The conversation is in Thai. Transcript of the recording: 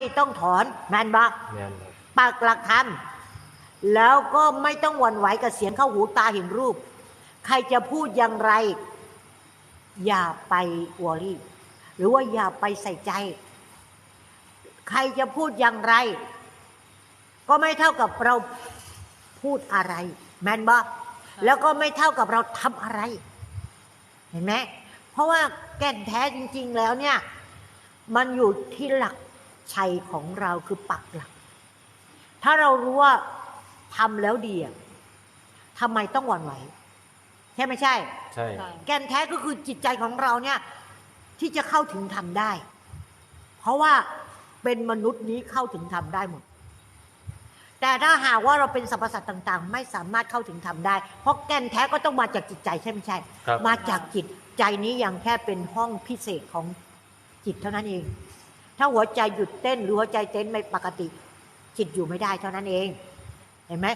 ไม่ต้องถอนแมนบอกแม่นครับปักหลักธรรมแล้วก็ไม่ต้องหวั่นไหวกับเสียงเข้าหูตาเห็นรูป ใครจะพูดอย่างไร อย่าไปวอรี่ หรือว่าอย่าไปใส่ใจ ใครจะพูดอย่างไร ก็ไม่เท่ากับเราพูดอะไร แมนบอแล้วก็ไม่เท่ากับเราทำอะไร เห็นไหมเพราะว่าแก่นแท้จริง ๆ แล้วเนี่ย มันอยู่ที่หลัก ชัยของเราคือปักหลัก ถ้าเรารู้ว่าทำแล้วดีอะทำไมต้องหวั่นไหวใช่ไม่ใช่ ใช่ แก่นแท้ก็คือจิตใจของเราเนี่ยที่จะเข้าถึงทำได้ เพราะว่าเป็นมนุษย์นี้เข้าถึงทำได้หมด แต่ถ้าหากว่าเราเป็นสรรพสัตว์ต่างๆ ไม่สามารถเข้าถึงทำได้ เพราะแก่นแท้ก็ต้องมาจากจิตใจใช่ไม่ใช่ ครับ มาจากจิตใจนี้ยังแค่เป็นห้องพิเศษของจิตเท่านั้นเอง ถ้าหัวใจหยุดเต้นหรือหัวใจเต้นไม่ปกติจิตอยู่ไม่ได้เท่านั้นเอง เห็นไหม